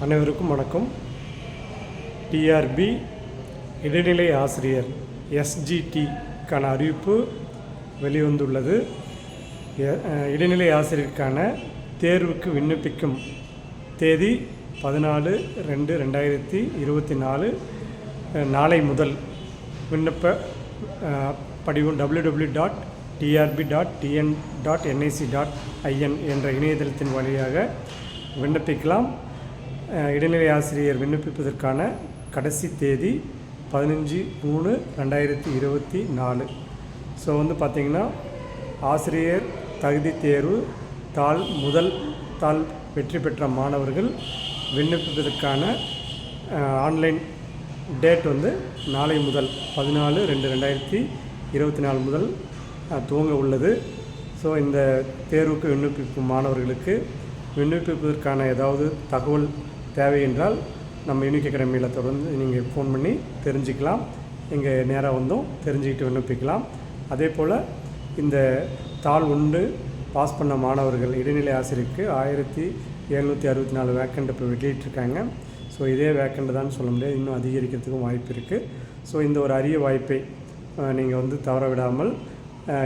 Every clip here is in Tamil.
அனைவருக்கும் வணக்கம். டிஆர்பி இடைநிலை ஆசிரியர் எஸ்ஜிடிக்கான அறிவிப்பு வெளிவந்துள்ளது. எ- இடைநிலை ஆசிரியருக்கான தேர்வுக்கு விண்ணப்பிக்கும் தேதி பதினாலு ரெண்டு ரெண்டாயிரத்தி இருபத்தி நாலு நாளை முதல். விண்ணப்ப படிவம் W W dot TRB dot TN dot NIC dot IN என்ற இணையதளத்தின் வழியாக விண்ணப்பிக்கலாம். இடைநிலை ஆசிரியர் விண்ணப்பிப்பதற்கான கடைசி தேதி பதினஞ்சு மூணு ரெண்டாயிரத்தி இருபத்தி நாலு. ஸோ வந்து பார்த்திங்கன்னா ஆசிரியர் தகுதி தேர்வு தாள் முதல் தாள் வெற்றி பெற்ற மாணவர்கள் விண்ணப்பிப்பதற்கான ஆன்லைன் டேட் வந்து நாளை முதல் பதினாலு ரெண்டு ரெண்டாயிரத்தி இருபத்தி நாலு முதல் துவங்க உள்ளது. ஸோ இந்த தேர்வுக்கு விண்ணப்பிக்கும் மாணவர்களுக்கு விண்ணப்பிப்பதற்கான ஏதாவது தகவல் தேவை என்றால் நம்ம யூனிக் அகாடமியில் தொடர்ந்து நீங்கள் ஃபோன் பண்ணி தெரிஞ்சுக்கலாம். இங்கே நேராக வந்தும் தெரிஞ்சுக்கிட்டு விண்ணப்பிக்கலாம். அதே போல் இந்த தாள் உண்டு பாஸ் பண்ண மாணவர்கள் இடைநிலை ஆசிரியருக்கு ஆயிரத்தி எழுநூற்றி அறுபத்தி நாலு வேக்கண்ட் இப்போ வெளியிட்டிருக்காங்க. ஸோ இதே வேக்கண்ட் தான் சொல்ல முடியாது. இன்னும் அதிகரிக்கிறதுக்கும் வாய்ப்பு இருக்குது ஸோ இந்த ஒரு அரிய வாய்ப்பை நீங்கள் வந்து தவற விடாமல்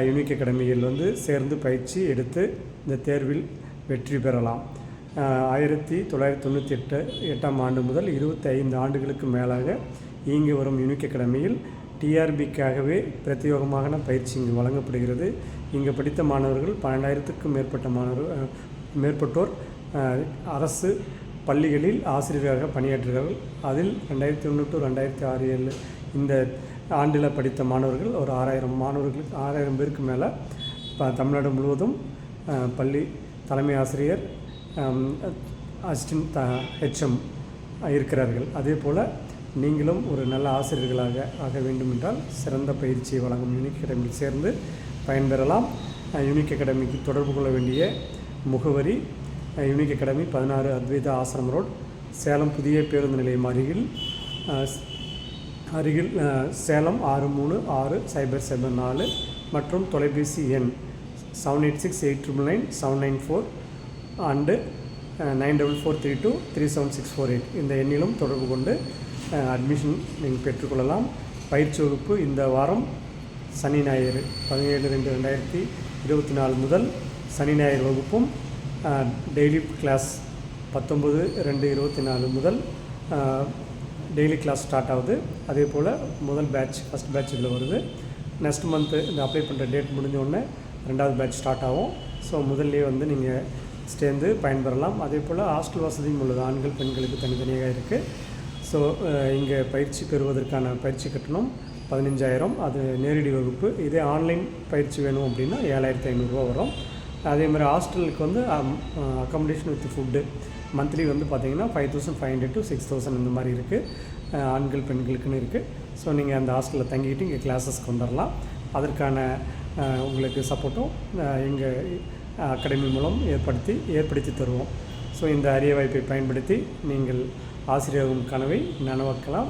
யூனிக் அகாடமியில் வந்து சேர்ந்து பயிற்சி எடுத்து இந்த தேர்வில் வெற்றி பெறலாம். ஆயிரத்தி தொள்ளாயிரத்தி தொண்ணூற்றி எட்டு எட்டாம் ஆண்டு முதல் இருபத்தி ஐந்து ஆண்டுகளுக்கு மேலாக இயங்கி வரும் யூனிக் அகாடமியில் டிஆர்பிக்காகவே பிரத்யோகமான பயிற்சி இங்கு வழங்கப்படுகிறது. இங்கு படித்த மாணவர்கள் பன்னெண்டாயிரத்துக்கும் மேற்பட்ட மாணவர்கள் மேற்பட்டோர் அரசு பள்ளிகளில் ஆசிரியராக பணியாற்றுகிறார்கள். அதில் ரெண்டாயிரத்தி ஒன்று டு ரெண்டாயிரத்தி ஆறு ஏழு இந்த ஆண்டில் படித்த மாணவர்கள் ஒரு ஆறாயிரம் மாணவர்களுக்கு ஆறாயிரம் பேருக்கு மேலே இப்போ தமிழ்நாடு முழுவதும் பள்ளி தலைமை ஆசிரியர் அசிஸ்டன்ட் த ஹெச்எம் இருக்கிறார்கள் அதே போல் நீங்களும் ஒரு நல்ல ஆசிரியர்களாக ஆக வேண்டும் என்றால் சிறந்த பயிற்சியை வழங்கும் யூனிக் அகாடமியில் சேர்ந்து பயன்பெறலாம். யூனிக் அகாடமிக்கு தொடர்பு கொள்ள வேண்டிய முகவரி யூனிக் அகாடமி பதினாறு அத்வைதா ஆசிரம் ரோட் சேலம் புதிய பேருந்து நிலையம் அருகில் அருகில் சேலம் ஆறு மூணு ஆறு சைபர் சைபர் நாலு மற்றும் தொலைபேசி எண் seven eight six eight triple nine seven nine four and nine double four three two three seven six four eight. இந்த எண்ணிலும் தொடர்பு கொண்டு அட்மிஷன் நீங்கள் பெற்றுக்கொள்ளலாம். பயிற்சி வகுப்பு இந்த வாரம் சனி ஞாயிறு. பதினேழு ரெண்டு ரெண்டாயிரத்தி இருபத்தி நாலு முதல் சனி ஞாயிறு வகுப்பும் டெய்லி கிளாஸ் பத்தொம்பது ரெண்டு இருபத்தி நாலு முதல் டெய்லி கிளாஸ் ஸ்டார்ட் ஆகுது. அதே போல் முதல் பேட்ச் ஃபஸ்ட் பேட்ச் இதில் வருது. நெக்ஸ்ட் மந்த்து இந்த அப்ளை பண்ணுற டேட் முடிஞ்ச உடனே ரெண்டாவது பேட்ச் ஸ்டார்ட் ஆகும். ஸோ முதல்லையே வந்து நீங்கள் சேர்ந்து பயன்பெறலாம். அதே போல் ஹாஸ்டல் வசதியும் உள்ளது. ஆண்கள் பெண்களுக்கு தனித்தனியாக இருக்குது ஸோ இங்கே பயிற்சி பெறுவதற்கான பயிற்சி கட்டணம் பதினஞ்சாயிரம். அது நேரடி வகுப்பு. இதே ஆன்லைன் பயிற்சி வேணும் அப்படின்னா ஏழாயிரத்தி ஐநூறுரூவா வரும். அதே மாதிரி ஹாஸ்டலுக்கு வந்து அக்காமடேஷன் வித் ஃபுட்டு மந்த்லி வந்து பார்த்தீங்கன்னா five thousand five hundred to six thousand இந்த மாதிரி இருக்குது ஆண்கள் பெண்களுக்குன்னு இருக்குது ஸோ நீங்கள் அந்த ஹாஸ்டலில் தங்கிட்டு இங்கே கிளாஸஸ்க்கு வந்துடலாம் அதற்கான உங்களுக்கு சப்போர்ட்டும் எங்கள் அகாடமி மூலம் ஏற்படுத்தி ஏற்படுத்தி தருவோம். ஸோ இந்த அரிய வாய்ப்பை பயன்படுத்தி நீங்கள் ஆசிரியரும் கனவை நனவாக்கலாம்.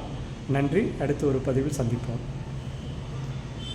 நன்றி. அடுத்த ஒரு பதிவில் சந்திப்போம்.